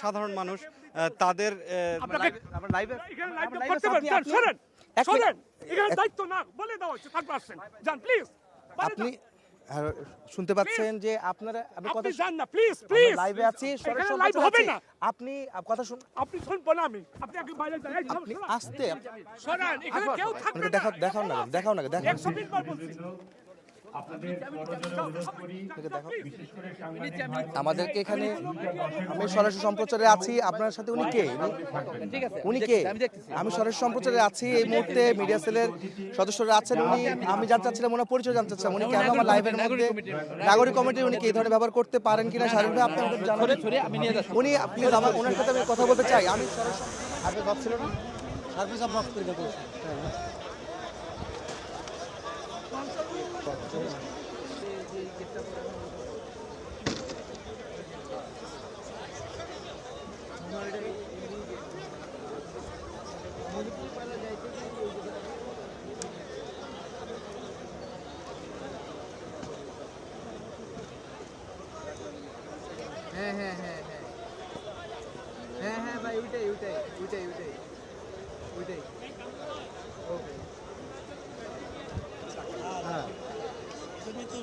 সাধারণ মানুষ তাদের আপনি- শুনতে পাচ্ছেন যে আপনারা আপনি কথা আপনি না প্লিজ প্লিজ লাইভে আছি এখানে সরাসরি লাইভ হবে না। আপনি কথা শুন আপনি শুনব না আমি। আপনি আগে বাইরে যান। আপনি আসতে শোনান এখানে কেউ থাকবে না। দেখাও দেখাও না দেখাও না। দেখাও আমাদেরকে এখানে আমি সরাসরি সম্প্রচারে আছি। আপনার সাথে উনি কে? উনি কে? আমি সরাসরি সম্প্রচারে আছি এই মুহূর্তে। মিডিয়া সেলের সদস্যরা আছেন উনি। আমি জানতে চাচ্ছিলাম ওনার পরিচয় জানতে চাচ্ছিলাম। উনি কেন আমার লাইভের মধ্যে নাগরিক কমিটির উনি কি? এই ধরনের ব্যবহার করতে পারেন কিনা শারীরিকভাবে আপনি আমাকে জানাবেন। উনি প্লিজ আমার ওনার সাথে আমি কথা বলতে চাই। আমি সরাসরি আগে ভাবছিল না সার্ভিস অফ পত্রিকা হ্যাঁ হ্যাঁ হ্যাঁ হ্যাঁ হ্যাঁ হ্যাঁ ভাই ওইটাই ওইটাই ওইটাই ওইটাই ওইটাই ওকে হ্যাঁ তুমি তো